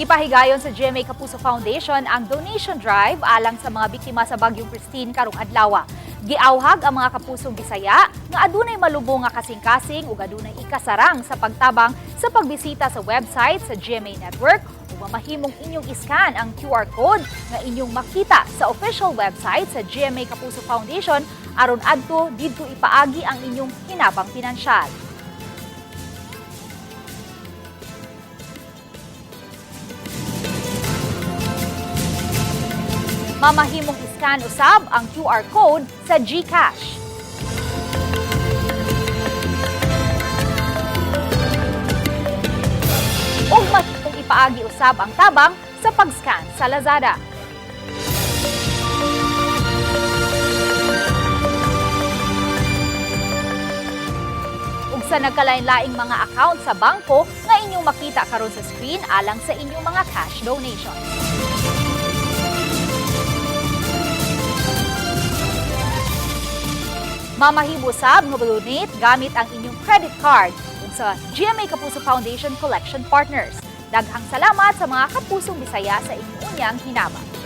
Gipahigayon sa GMA Kapuso Foundation ang donation drive alang sa mga biktima sa Bagyong Christine karong adlaw. Giawhag ang mga kapusong Bisaya nga adunay malubong nga kasing-kasing ug adunay ikasarang sa pagtabang sa pagbisita sa website sa GMA Network ug mamahimong inyong iskan ang QR code nga inyong makita sa official website sa GMA Kapuso Foundation aron adto didto ipaagi ang inyong hinabang pinansyal. Mamahimong iskan usab ang QR code sa GCash. Ug mahimong ipaagi usab ang tabang sa pag-scan sa Lazada. ug sa nagkalain-laing mga account sa bangko nga inyong makita karon sa screen alang sa inyong mga cash donation. Mamahimo sab nga donate gamit ang inyong credit card ug sa GMA Kapuso Foundation Collection Partners. Daghang salamat sa mga kapusong Bisaya sa inyong hinabang.